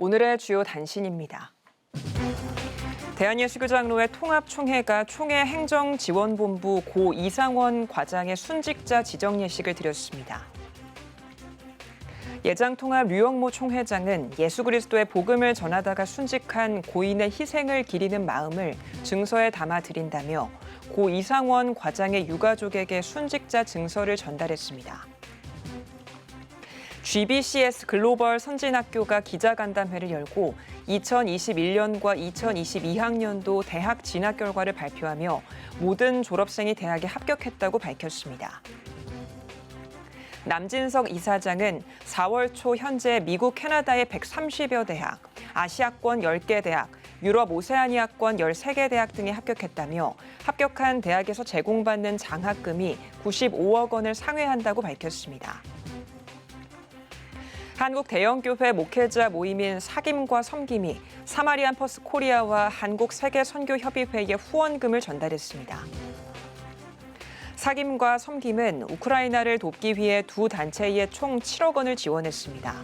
오늘의 주요 단신입니다. 대한예수교장로회 통합총회가 총회 행정지원본부 고 이상원 과장의 순직자 지정 예식을 드렸습니다. 예장통합 류영모 총회장은 예수 그리스도의 복음을 전하다가 순직한 고인의 희생을 기리는 마음을 증서에 담아 드린다며 고 이상원 과장의 유가족에게 순직자 증서를 전달했습니다. GBCS 글로벌 선진학교가 기자간담회를 열고 2021년과 2022학년도 대학 진학 결과를 발표하며 모든 졸업생이 대학에 합격했다고 밝혔습니다. 남진석 이사장은 4월 초 현재 미국 캐나다의 130여 대학, 아시아권 10개 대학, 유럽 오세아니아권 13개 대학 등에 합격했다며 합격한 대학에서 제공받는 장학금이 95억 원을 상회한다고 밝혔습니다. 한국 대형교회 목회자 모임인 사김과 섬김이 사마리안 퍼스 코리아와 한국 세계 선교 협의회에 후원금을 전달했습니다. 사김과 섬김은 우크라이나를 돕기 위해 두 단체에 총 7억 원을 지원했습니다.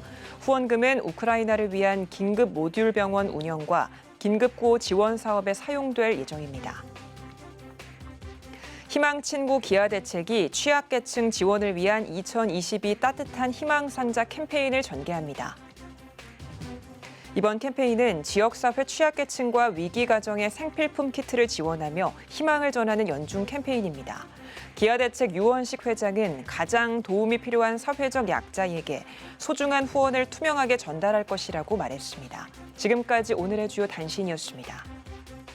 후원금은 우크라이나를 위한 긴급 모듈 병원 운영과 긴급구호 지원 사업에 사용될 예정입니다. 희망친구 기아 대책이 취약계층 지원을 위한 2022 따뜻한 희망상자 캠페인을 전개합니다. 이번 캠페인은 지역사회 취약계층과 위기가정의 생필품 키트를 지원하며 희망을 전하는 연중 캠페인입니다. 기아대책 유원식 회장은 가장 도움이 필요한 사회적 약자에게 소중한 후원을 투명하게 전달할 것이라고 말했습니다. 지금까지 오늘의 주요 단신이었습니다.